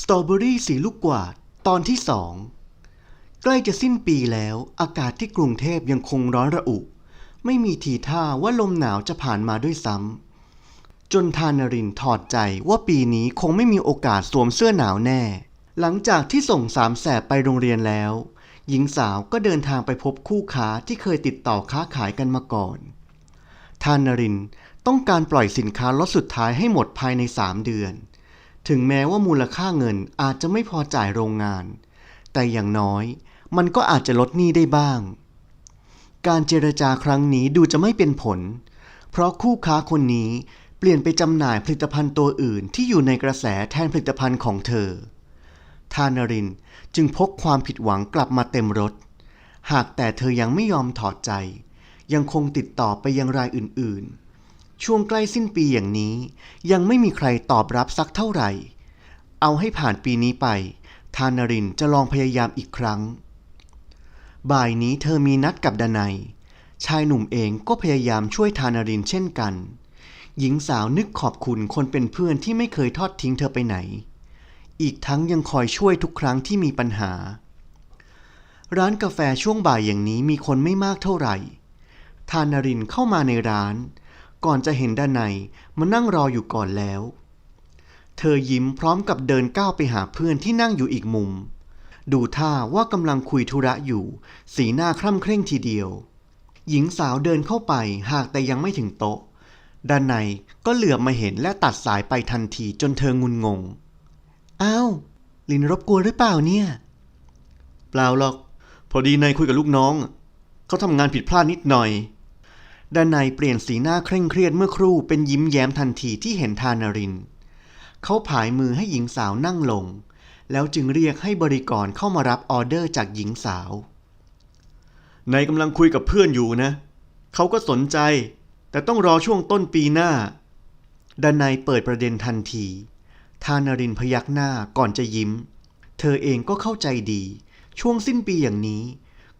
สตรอเบอรี่สีลูกกวาดตอนที่สองใกล้จะสิ้นปีแล้วอากาศที่กรุงเทพยังคงร้อนระอุ ไม่มีทีท่าว่าลมหนาวจะผ่านมาด้วยซ้ำจนทานรินถอดใจว่าปีนี้คงไม่มีโอกาสสวมเสื้อหนาวแน่ หลังจากที่ส่งสามแสบไปโรงเรียนแล้ว หญิงสาวก็เดินทางไปพบคู่ค้าที่เคยติดต่อค้าขายกันมาก่อน ทานรินต้องการปล่อยสินค้าล็อตสุดท้ายให้หมดภายใน3เดือน ถึงแม้ว่ามูลค่าเงินอาจจะไม่พอจ่ายโรงงาน แต่อย่างน้อยมันก็อาจจะลดหนี้ได้บ้าง การเจรจาครั้งนี้ดูจะไม่เป็นผล เพราะคู่ค้าคนนี้เปลี่ยนไปจำหน่ายผลิตภัณฑ์ตัวอื่นที่อยู่ในกระแสแทนผลิตภัณฑ์ของเธอ ทานรินจึงพกความผิดหวังกลับมาเต็มรถ หากแต่เธอยังไม่ยอมถอดใจ ยังคงติดต่อไปยังรายอื่นๆ ช่วงใกล้สิ้นปีอย่างนี้ ยังไม่มีใครตอบรับสักเท่าไหร่ เอาให้ผ่านปีนี้ไปทานรินจะลองพยายามอีกครั้ง บ่ายนี้เธอมีนัดกับดนัย ชายหนุ่มเองก็พยายามช่วยทานรินเช่นกัน หญิงสาวนึกขอบคุณคนเป็นเพื่อนที่ไม่เคยทอดทิ้งเธอไปไหน อีกทั้งยังคอยช่วยทุกครั้งที่มีปัญหา ร้านกาแฟช่วงบ่ายอย่างนี้มีคนไม่มากเท่าไหร่ทานนรินเข้ามาในร้าน ก่อนจะเห็นด้านในมานั่งรออยู่ก่อนแล้ว เธอยิ้มพร้อมกับเดินก้าวไปหาเพื่อนที่นั่งอยู่อีกมุม ดูท่าว่ากำลังคุยธุระอยู่ สีหน้าคร่ำเคร่งทีเดียว หญิงสาวเดินเข้าไปหากแต่ยังไม่ถึงโต๊ะด้านในก็เหลือบมาเห็นและตัดสายไปทันทีจนเธองุนงง อ้าว ลินรบกวนหรือเปล่าเนี่ย เปล่าหรอก พอดีนายคุยกับลูกน้อง เขาทำงานผิดพลาดนิดหน่อย ดานในเปลี่ยนสีหน้าเคร่งเครียดเมื่อครู่เป็นยิ้มแย้มทันทีที่เห็นทานาริน เขาผายมือให้หญิงสาวนั่งลง แล้วจึงเรียกให้บริกรเข้ามารับออเดอร์จากหญิงสาวนายกำลังคุยกับเพื่อนอยู่นะ เขาก็สนใจ แต่ต้องรอช่วงต้นปีหน้าดานายเปิดประเด็นทันที ทานารินพยักหน้าก่อนจะยิ้ม เธอเองก็เข้าใจดี ช่วงสิ้นปีอย่างนี้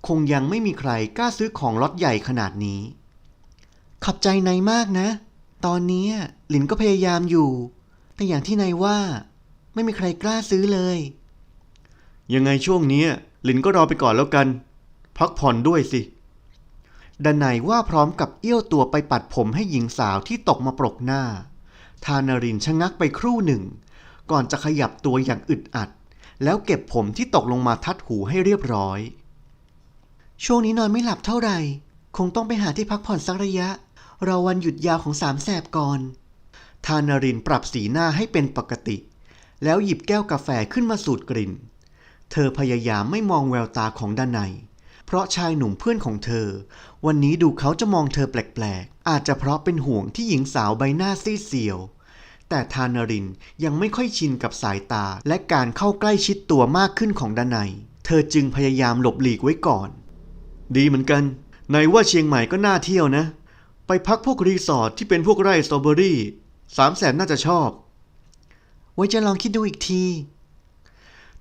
คงยังไม่มีใครกล้าซื้อของล็อตใหญ่ขนาดนี้ ขอบใจนายมากนะ ตอนนี้หลินก็พยายามอยู่ แต่อย่างที่นายว่า ไม่มีใครกล้าซื้อเลย ยังไงช่วงนี้หลินก็รอไปก่อนแล้วกัน พักผ่อนด้วยสิดนายว่าพร้อมกับเอี้ยวตัวไปปัดผมให้หญิงสาวที่ตกมาปรกหน้า ทานารินชะงักไปครู่หนึ่ง ก่อนจะขยับตัวอย่างอึดอัด แล้วเก็บผมที่ตกลงมาทัดหูให้เรียบร้อย ช่วงนี้นอนไม่หลับเท่าไหร่ คงต้องไปหาที่พักผ่อนสักระยะ รอวันหยุดยาวของสามแสบก่อนทานารินปรับสีหน้าให้เป็นปกติ แล้วหยิบแก้วกาแฟขึ้นมาสูดกลิ่น เธอพยายามไม่มองแววตาของดานายเพราะชายหนุ่มเพื่อนของเธอ วันนี้ดูเขาจะมองเธอแปลกๆ อาจจะเพราะเป็นห่วงที่หญิงสาวใบหน้าซีดเซียว แต่ทานารินยังไม่ค่อยชินกับสายตาและการเข้าใกล้ชิดตัวมากขึ้นของดานายเธอจึงพยายามหลบหลีกไว้ก่อน ดีเหมือนกัน ในว่าเชียงใหม่ก็น่าเที่ยวนะ ไปพักพวกรีสอร์ทที่เป็นพวกไร่สตรอเบอรี่สามแสนน่าจะชอบ ไว้จะลองคิดดูอีกที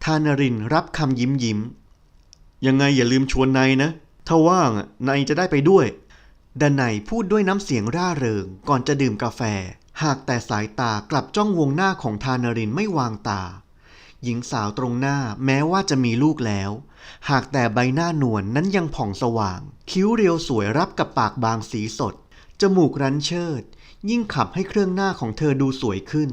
ทานารินรับคำยิ้มยิ้ม ยังไงอย่าลืมชวนนายนะ ถ้าว่างอะนายจะได้ไปด้วยดานายพูดด้วยน้ำเสียงร่าเริงก่อนจะดื่มกาแฟ หากแต่สายตากลับจ้องวงหน้าของทานารินไม่วางตา หญิงสาวตรงหน้าแม้ว่าจะมีลูกแล้ว หากแต่ใบหน้านวลนนั้นยังผ่องสว่าง คิ้วเรียวสวยรับกับปากบางสีสด จมูกรั้นเชิด ยิ่งขับให้เครื่องหน้าของเธอดูสวยขึ้น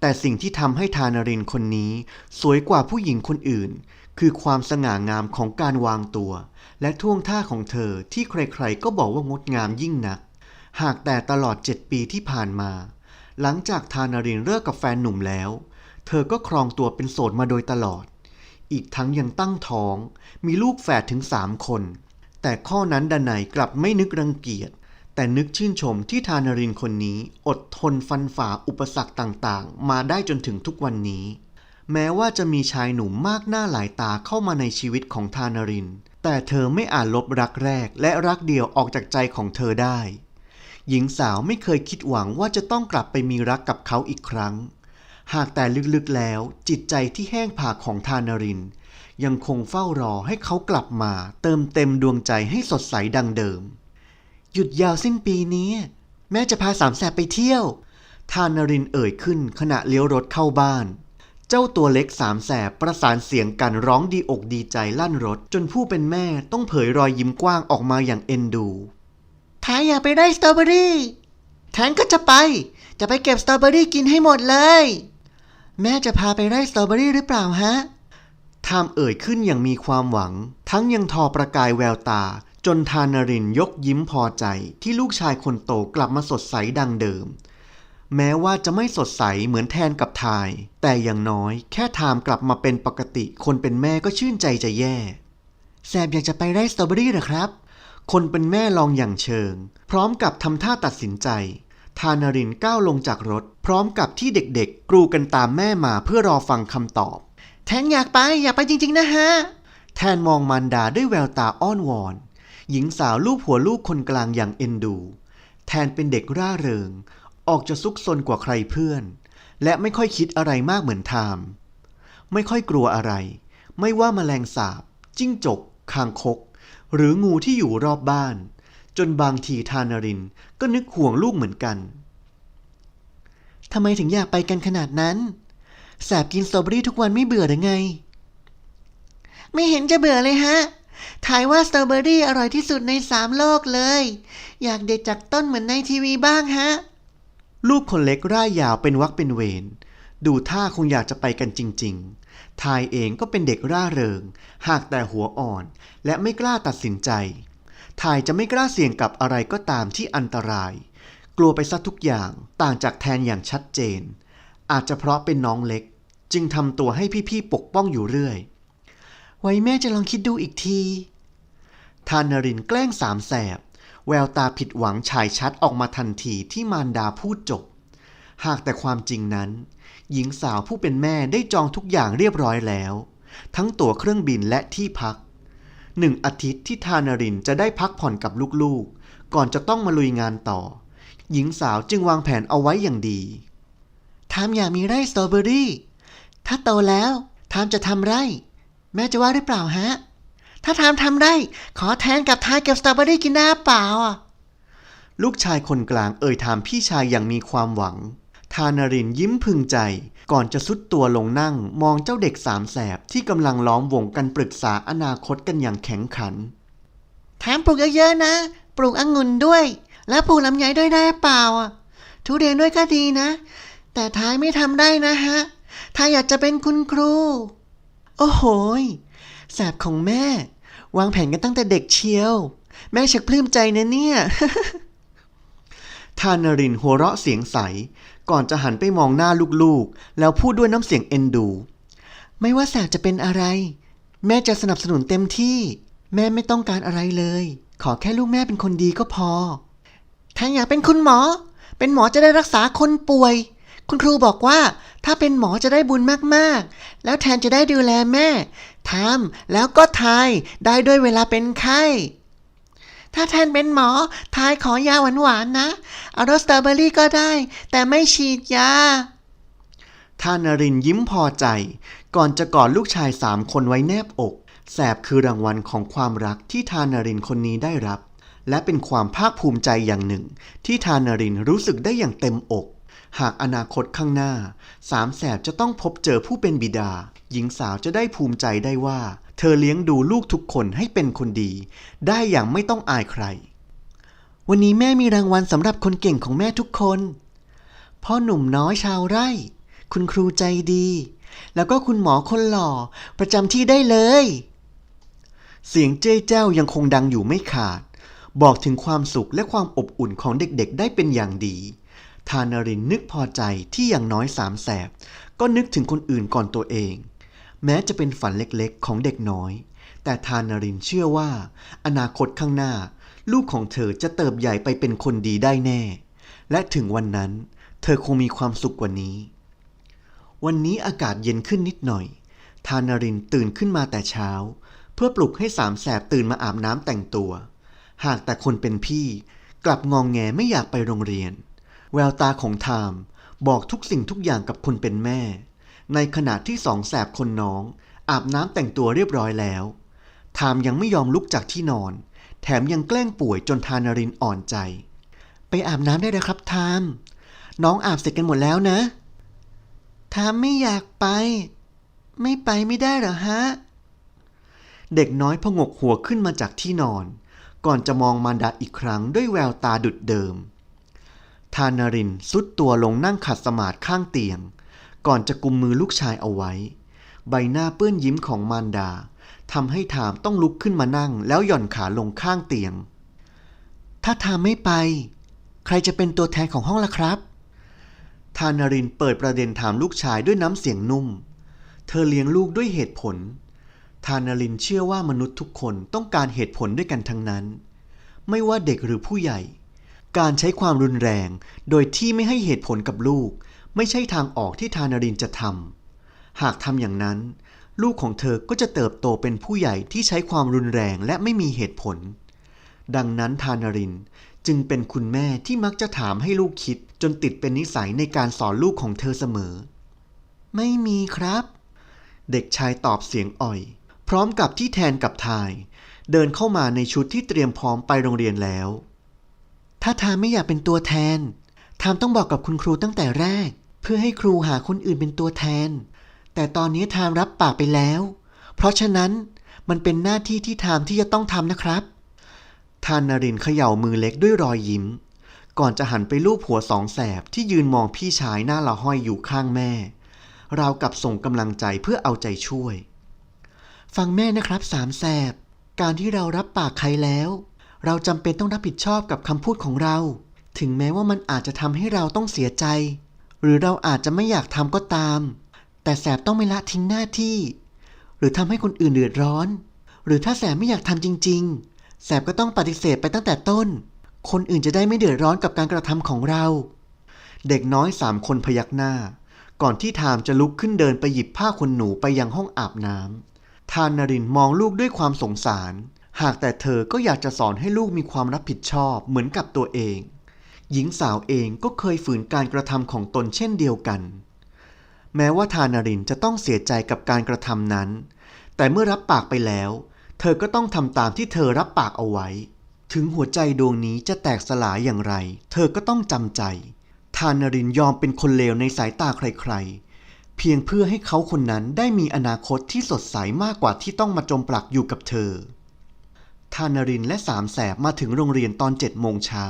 แต่สิ่งที่ทำให้ทานารินคนนี้ สวยกว่าผู้หญิงคนอื่น คือความสง่างามของการวางตัว และท่วงท่าของเธอที่ใครๆ ก็บอกว่างดงามยิ่งนัก หากแต่ตลอดเจ็ดปีที่ผ่านมา หลังจากทานารินเลิกกับแฟนหนุ่มแล้ว เธอก็ครองตัวเป็นโสดมาโดยตลอด อีกทั้งยังตั้งท้อง มีลูกแฝดถึงสามคนแต่ข้อนั้นดานายกลับไม่นึกรังเกียจ แต่นึกชื่นชมที่ทานารินคนนี้อดทนฟันฝ่าอุปสรรคต่างๆ มาได้จนถึงทุกวันนี้ แม้ว่าจะมีชายหนุ่มมากหน้าหลายตาเข้ามาในชีวิตของทานาริน แต่เธอไม่อาจลบรักแรกและรักเดียวออกจากใจของเธอได้ หญิงสาวไม่เคยคิดหวังว่าจะต้องกลับไปมีรักกับเขาอีกครั้ง หากแต่ลึกๆแล้วจิตใจที่แห้งผากของทานาริน ยังคงเฝ้ารอให้เขากลับมาเติมเต็มดวงใจให้สดใสดังเดิม หยุดยาวสิ้นปีนี้ แม่จะพาสามแสบไปเที่ยว ทานารินเอ่ยขึ้นขณะเลี้ยวรถเข้าบ้าน เจ้าตัวเล็กสามแสบประสานเสียงกันร้องดีอกดีใจลั่นรถ จนผู้เป็นแม่ต้องเผยรอยยิ้มกว้างออกมาอย่างเอ็นดูท้ายอยากไปได้สตรอเบอรี่แทนก็จะไป จะไปเก็บสตรอเบอรี่กินให้หมดเลย แม่จะพาไปไร่สตรอเบอรี่หรือเปล่าฮะทามเอ่ยขึ้นอย่างมีความหวัง ทั้งยังทอประกายแววตา จนทานรินยกยิ้มพอใจที่ลูกชายคนโตกลับมาสดใสดังเดิม แม้ว่าจะไม่สดใสเหมือนแทนกับทาย แต่อย่างน้อยแค่ทามกลับมาเป็นปกติ คนเป็นแม่ก็ชื่นใจจะแย่ แซบอยากจะไปไร่สตรอเบอรี่หรอครับ คนเป็นแม่ลองอย่างเชิง พร้อมกับทำท่าตัดสินใจ ทานารินก้าวลงจากรถ พร้อมกับที่เด็กๆ กรูกันตามแม่มาเพื่อรอฟังคำตอบ แทนอยากไปอยากไปจริง ๆ นะฮะ แทนมองมารดาด้วยแววตาอ้อนวอน หญิงสาวลูบหัวลูกคนกลางอย่างเอ็นดู แทนเป็นเด็กร่าเริง ออกจะซุกซนกว่าใครเพื่อน และไม่ค่อยคิดอะไรมากเหมือนทามไม่ค่อยกลัวอะไร ไม่ว่าแมลงสาบ จิ้งจก คางคก หรืองูที่อยู่รอบบ้าน จนบางทีทานารินก็นึกห่วงลูกเหมือนกันทำไมถึงอยากไปกันขนาดนั้น แสบกินสตรอเบอรี่ทุกวันไม่เบื่อหรือไง ไม่เห็นจะเบื่อเลยฮะ ถ่ายว่าสตรอเบอรี่อร่อยที่สุดในสามโลกเลย อยากเด็ดจากต้นเหมือนในทีวีบ้างฮะ ลูกคนเล็กร่ายยาวเป็นวักเป็นเวร ดูท่าคงอยากจะไปกันจริง ๆ ทายเองก็เป็นเด็กร่าเริง หากแต่หัวอ่อน และไม่กล้าตัดสินใจ ทายจะไม่กล้าเสี่ยงกับอะไรก็ตามที่อันตราย กลัวไปซะทุกอย่างต่างจากแทนอย่างชัดเจน อาจจะเพราะเป็นน้องเล็ก จึงทำตัวให้พี่ๆปกป้องอยู่เรื่อย ไว้แม่จะลองคิดดูอีกทีทานรินแกล้งสามแสบ แววตาผิดหวังฉายชัดออกมาทันทีที่มารดาพูดจบ หากแต่ความจริงนั้น หญิงสาวผู้เป็นแม่ได้จองทุกอย่างเรียบร้อยแล้ว ทั้งตั๋วเครื่องบินและที่พัก หนึ่งอาทิตย์ที่ทานรินจะได้พักผ่อนกับลูกๆ ก่อนจะต้องมาลุยงานต่อ หญิงสาวจึงวางแผนเอาไว้อย่างดีทามอยากมีไร่สตรอเบอรี่ ถ้าโตแล้วทามจะทำไร่ แม่จะว่าหรือเปล่าฮะ ถ้าทามทำไร่ขอแทนกับทายเก็บสตรอเบอรี่กินได้เปล่าอะลูกชายคนกลางเอ่ยถามพี่ชายอย่างมีความหวัง ทานรินยิ้มพึงใจ ก่อนจะซุดตัวลงนั่งมองเจ้าเด็กสามแสบที่กำลังล้อมวงกันปรึกษาอนาคตกันอย่างแข็งขัน แถมปลูกเยอะๆนะ ปลูกองุ่นด้วย และปลูกลำไยด้วยได้เปล่าอะทุเรียนด้วยก็ดีนะ แต่ท้ายไม่ทำได้นะฮะ ถ้าอยากจะเป็นคุณครู โอ้โหยแสบของแม่ วางแผนกันตั้งแต่เด็กเชียว แม่ชักปลื้มใจนะเนี่ยทานนรินหัวเราะเสียงใส ก่อนจะหันไปมองหน้าลูกๆ แล้วพูดด้วยน้ำเสียงเอ็นดู ไม่ว่าแสบจะเป็นอะไร แม่จะสนับสนุนเต็มที่ แม่ไม่ต้องการอะไรเลย ขอแค่ลูกแม่เป็นคนดีก็พอ ถ้าอยากเป็นคุณหมอ เป็นหมอจะได้รักษาคนป่วย คุณครูบอกว่า ถ้าเป็นหมอจะได้บุญมากๆ แล้วแทนจะได้ดูแลแม่ทำแล้วก็ทายได้ด้วยเวลาเป็นไข้ถ้าแทนเป็นหมอ ทายขอยาหวานๆนะ เอารสสตรอเบอรี่ก็ได้ แต่ไม่ฉีดยาท่านนรินยิ้มพอใจ ก่อนจะกอดลูกชายสามคนไว้แนบอก แสบคือรางวัลของความรักที่ทานนรินคนนี้ได้รับ และเป็นความภาคภูมิใจอย่างหนึ่ง ที่ทานนรินรู้สึกได้อย่างเต็มอก หากอนาคตข้างหน้า สามแสบจะต้องพบเจอผู้เป็นบิดา หญิงสาวจะได้ภูมิใจได้ว่า เธอเลี้ยงดูลูกทุกคนให้เป็นคนดี ได้อย่างไม่ต้องอายใคร วันนี้แม่มีรางวัลสำหรับคนเก่งของแม่ทุกคน พ่อหนุ่มน้อยชาวไร่ คุณครูใจดี แล้วก็คุณหมอคนหล่อ ประจำที่ได้เลย เสียงเจ้ยเจ้ายังคงดังอยู่ไม่ขาด บอกถึงความสุขและความอบอุ่นของเด็กๆ ได้เป็นอย่างดี ทานรินนึกพอใจที่อย่างน้อยสามแสบ ก็นึกถึงคนอื่นก่อนตัวเอง แม้จะเป็นฝันเล็กๆ ของเด็กน้อย แต่ทานรินเชื่อว่า อนาคตข้างหน้า ลูกของเธอจะเติบใหญ่ไปเป็นคนดีได้แน่ และถึงวันนั้น เธอคงมีความสุขกว่านี้ วันนี้อากาศเย็นขึ้นนิดหน่อย ทานรินตื่นขึ้นมาแต่เช้า เพื่อปลุกให้สามแสบตื่นมาอาบน้ำแต่งตัว หากแต่คนเป็นพี่ กลับงองแงไม่อยากไปโรงเรียน แววตาของไทามบอกทุกสิ่งทุกอย่างกับคนเป็นแม่ ในขณะที่สองแสบคนน้อง อาบน้ำแต่งตัวเรียบร้อยแล้วไทามยังไม่ยอมลุกจากที่นอน แถมยังแกล้งป่วยจนทานารินอ่อนใจ ไปอาบน้ำได้แล้วครับไทามน้องอาบเสร็จกันหมดแล้วนะทถ้าไม่อยากไป ไม่ไปไม่ได้เหรอฮะเด็กน้อยพงกหัวขึ้นมาจากที่นอน ก่อนจะมองมารดาอีกครั้งด้วยแววตาดุดเดิม ทานารินสุดตัวลงนั่งขัดสมาธิข้างเตียง ก่อนจะกุมมือลูกชายเอาไว้ ใบหน้าเปื้อนยิ้มของมารดาทำให้ถามต้องลุกขึ้นมานั่ง แล้วหย่อนขาลงข้างเตียง ถ้าทามไม่ไป ใครจะเป็นตัวแทนของห้องล่ะครับทานารินเปิดประเด็นถามลูกชายด้วยน้ำเสียงนุ่ม เธอเลี้ยงลูกด้วยเหตุผลทานารินเชื่อว่ามนุษย์ทุกคนต้องการเหตุผลด้วยกันทั้งนั้น ไม่ว่าเด็กหรือผู้ใหญ่ การใช้ความรุนแรง โดยที่ไม่ให้เหตุผลกับลูก ไม่ใช่ทางออกที่ทานารินจะทำหากทำอย่างนั้น ลูกของเธอก็จะเติบโตเป็นผู้ใหญ่ที่ใช้ความรุนแรงและไม่มีเหตุผล ดังนั้นทานารินจึงเป็นคุณแม่ที่มักจะถามให้ลูกคิด จนติดเป็นนิสัยในการสอนลูกของเธอเสมอ ไม่มีครับ เด็กชายตอบเสียงอ่อย พร้อมกับที่แทนกับทาย เดินเข้ามาในชุดที่เตรียมพร้อมไปโรงเรียนแล้ว ถ้าทามไม่อยากเป็นตัวแทน ทามต้องบอกกับคุณครูตั้งแต่แรก เพื่อให้ครูหาคนอื่นเป็นตัวแทน แต่ตอนนี้ทามรับปากไปแล้ว เพราะฉะนั้นมันเป็นหน้าที่ที่ทามที่จะต้องทำนะครับ ทานนารินเขย่ามือเล็กด้วยรอยยิ้ม ก่อนจะหันไปลูบหัวสองแสบที่ยืนมองพี่ชายหน้าละห้อยอยู่ข้างแม่ ราวกับส่งกำลังใจเพื่อเอาใจช่วย ฟังแม่นะครับสามแสบ การที่เรารับปากใครแล้ว เราจำเป็นต้องรับผิดชอบกับคำพูดของเรา ถึงแม้ว่ามันอาจจะทำให้เราต้องเสียใจ หรือเราอาจจะไม่อยากทำก็ตาม แต่แสบต้องไม่ละทิ้งหน้าที่ หรือทำให้คนอื่นเดือดร้อน หรือถ้าแสบไม่อยากทำจริง ๆ แสบก็ต้องปฏิเสธไปตั้งแต่ต้น คนอื่นจะได้ไม่เดือดร้อนกับการกระทำของเรา เด็กน้อยสามคนพยักหน้า ก่อนที่ทามจะลุกขึ้นเดินไปหยิบผ้าขนหนูไปยังห้องอาบน้ำทานนรินมองลูกด้วยความสงสาร หากแต่เธอก็อยากจะสอนให้ลูกมีความรับผิดชอบเหมือนกับตัวเอง หญิงสาวเองก็เคยฝืนการกระทำของตนเช่นเดียวกัน แม้ว่าทานารินจะต้องเสียใจกับการกระทำนั้น แต่เมื่อรับปากไปแล้ว เธอก็ต้องทำตามที่เธอรับปากเอาไว้ ถึงหัวใจดวงนี้จะแตกสลายอย่างไร เธอก็ต้องจำใจ ทานารินยอมเป็นคนเลวในสายตาใครๆ เพียงเพื่อให้เขาคนนั้นได้มีอนาคตที่สดใสมากกว่าที่ต้องมาจมปลักอยู่กับเธอ ทานารินและสามแสบมาถึงโรงเรียนตอนเจ็ดโมงเช้า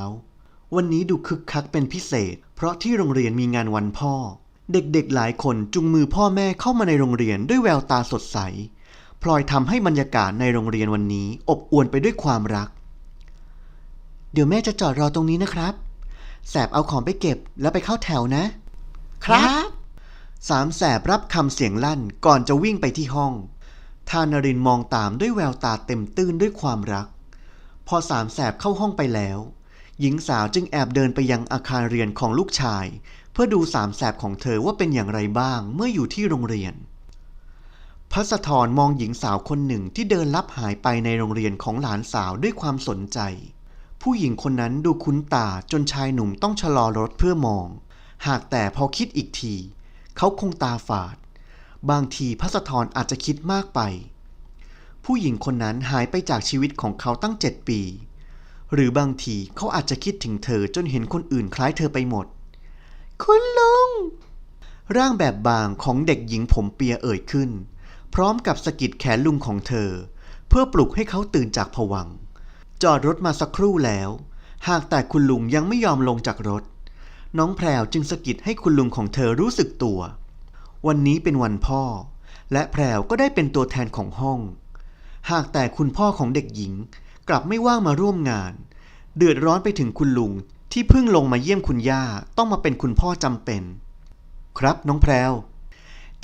วันนี้ดูคึกคักเป็นพิเศษ เพราะที่โรงเรียนมีงานวันพ่อ เด็กๆหลายคนจุงมือพ่อแม่เข้ามาในโรงเรียนด้วยแววตาสดใส พลอยทำให้บรรยากาศในโรงเรียนวันนี้อบอวลไปด้วยความรัก เดี๋ยวแม่จะจอดรอตรงนี้นะครับ แสบเอาของไปเก็บแล้วไปเข้าแถวนะ ครับ สามแสบรับคำเสียงลั่นก่อนจะวิ่งไปที่ห้อง ทานรินมองตามด้วยแววตาเต็มตื้นด้วยความรัก พอสามแสบเข้าห้องไปแล้ว หญิงสาวจึงแอบเดินไปยังอาคารเรียนของลูกชาย เพื่อดูสามแสบของเธอว่าเป็นอย่างไรบ้างเมื่ออยู่ที่โรงเรียนพัสธรมองหญิงสาวคนหนึ่งที่เดินลับหายไปในโรงเรียนของหลานสาวด้วยความสนใจ ผู้หญิงคนนั้นดูคุ้นตาจนชายหนุ่มต้องชะลอรถเพื่อมอง หากแต่พอคิดอีกที เขาคงตาฝาด บางทีพัสธรอาจจะคิดมากไป ผู้หญิงคนนั้นหายไปจากชีวิตของเขาตั้งเจ็ดปี หรือบางทีเขาอาจจะคิดถึงเธอจนเห็นคนอื่นคล้ายเธอไปหมด คุณลุง ร่างแบบบางของเด็กหญิงผมเปียเอ่ยขึ้น พร้อมกับสะกิดแขนลุงของเธอ เพื่อปลุกให้เขาตื่นจากผวัง จอดรถมาสักครู่แล้ว หากแต่คุณลุงยังไม่ยอมลงจากรถ น้องแพรวจึงสะกิดให้คุณลุงของเธอรู้สึกตัว วันนี้เป็นวันพ่อ และแพรวก็ได้เป็นตัวแทนของห้อง หากแต่คุณพ่อของเด็กหญิงกลับไม่ว่างมาร่วมงาน เดือดร้อนไปถึงคุณลุงที่เพิ่งลงมาเยี่ยมคุณย่าต้องมาเป็นคุณพ่อจำเป็น ครับน้องแพรว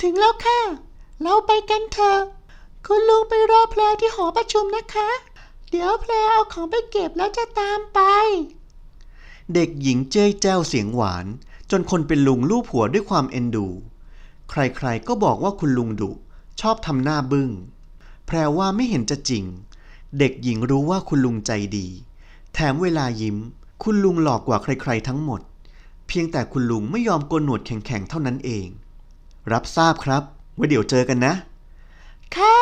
ถึงแล้วค่ะ เราไปกันเถอะ คุณลุงไปรอแพรที่หอประชุมนะคะ เดี๋ยวแพรเอาของไปเก็บแล้วจะตามไป เด็กหญิงเจ้ยแจ้วเสียงหวาน จนคนเป็นลุงลูบหัวด้วยความเอ็นดู ใครๆก็บอกว่าคุณลุงดุชอบทำหน้าบึง้ง แพรว่าไม่เห็นจะจริง เด็กหญิงรู้ว่าคุณลุงใจดี แถมเวลายิ้ม คุณลุงหลอกกว่าใครๆทั้งหมด เพียงแต่คุณลุงไม่ยอมโกนหนวดแข็งๆเท่านั้นเอง รับทราบครับไว้เดี๋ยวเจอกันนะ ค่ะ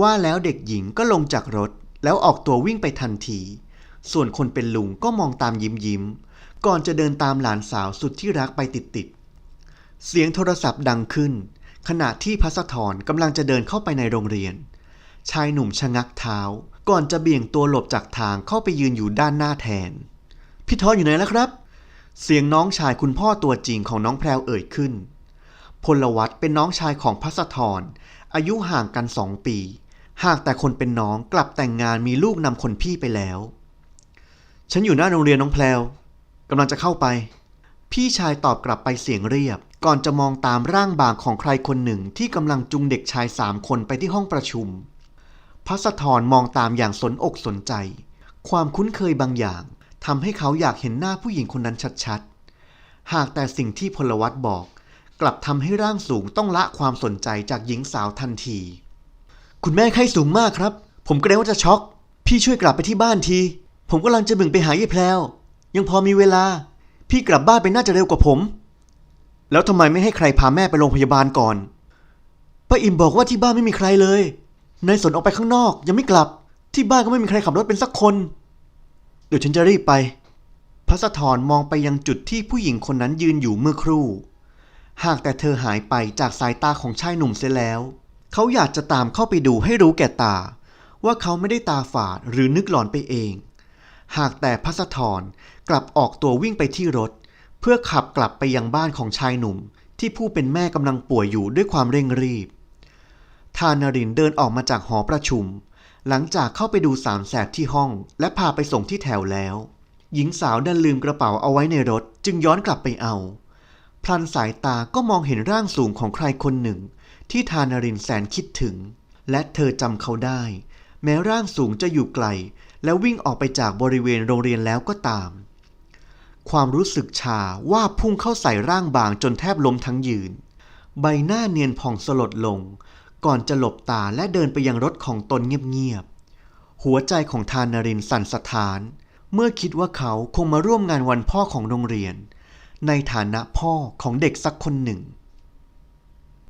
ว่าแล้วเด็กหญิงก็ลงจากรถ แล้วออกตัววิ่งไปทันที ส่วนคนเป็นลุงก็มองตามยิ้มยิ้มๆก่อนจะเดินตามหลานสาวสุดที่รักไปติด เสียงโทรศัพท์ดังขึ้น ขณะที่พัสธรกำลังจะเดินเข้าไปในโรงเรียน ชายหนุ่มชะงักเท้า ก่อนจะเบี่ยงตัวหลบจากทางเข้าไปยืนอยู่ด้านหน้าแทน พี่ทอนอยู่ไหนแล้วครับ เสียงน้องชายคุณพ่อตัวจริงของน้องแพรวเอ่ยขึ้น พลวัตเป็นน้องชายของพัสธรอายุห่างกันสองปี หากแต่คนเป็นน้องกลับแต่งงานมีลูกนำคนพี่ไปแล้ว ฉันอยู่หน้าโรงเรียนน้องแพรวกำลังจะเข้าไป พี่ชายตอบกลับไปเสียงเรียบ ก่อนจะมองตามร่างบางของใครคนหนึ่งที่กำลังจุงเด็กชายสามคนไปที่ห้องประชุม พัสธรมองตามอย่างสนอกสนใจ ความคุ้นเคยบางอย่างทำให้เขาอยากเห็นหน้าผู้หญิงคนนั้นชัดๆ หากแต่สิ่งที่พลวัตบอก กลับทำให้ร่างสูงต้องละความสนใจจากหญิงสาวทันที คุณแม่ไข้สูงมากครับ ผมเกรงว่าจะช็อก พี่ช่วยกลับไปที่บ้านที ผมกำลังจะบึ่งไปหายายแพลวยังพอมีเวลา พี่กลับบ้านไปน่าจะเร็วกว่าผม แล้วทำไมไม่ให้ใครพาแม่ไปโรงพยาบาลก่อนป้าอิ่มบอกว่าที่บ้านไม่มีใครเลยนายสนออกไปข้างนอก ยังไม่กลับ ที่บ้านก็ไม่มีใครขับรถเป็นสักคน เดี๋ยวฉันจะรีบไปพัสธรมองไปยังจุดที่ผู้หญิงคนนั้นยืนอยู่เมื่อครู่ หากแต่เธอหายไปจากสายตาของชายหนุ่มเสียแล้ว เขาอยากจะตามเข้าไปดูให้รู้แก่ตา ว่าเขาไม่ได้ตาฝาดหรือนึกหลอนไปเอง หากแต่พัสธรกลับออกตัววิ่งไปที่รถ พื่อขับกลับไปยังบ้านของชายหนุ่ม ที่ผู้เป็นแม่กำลังป่วยอยู่ด้วยความเร่งรีบ ทานารินเดินออกมาจากหอประชุม หลังจากเข้าไปดูสามแสบที่ห้อง และพาไปส่งที่แถวแล้ว หญิงสาวดันลืมกระเป๋าเอาไว้ในรถจึงย้อนกลับไปเอา พลันสายตาก็มองเห็นร่างสูงของใครคนหนึ่ง ที่ทานารินแสนคิดถึง และเธอจำเขาได้ แม้ร่างสูงจะอยู่ไกล และวิ่งออกไปจากบริเวณโรงเรียนแล้วก็ตาม ความรู้สึกชาว่าพุ่งเข้าใส่ร่างบางจนแทบล้มทั้งยืน ใบหน้าเนียนผ่องสลดลง ก่อนจะหลบตาและเดินไปยังรถของตนเงียบๆ หัวใจของทานนรินสั่นสะท้าน เมื่อคิดว่าเขาคงมาร่วมงานวันพ่อของโรงเรียน ในฐานะพ่อของเด็กสักคนหนึ่ง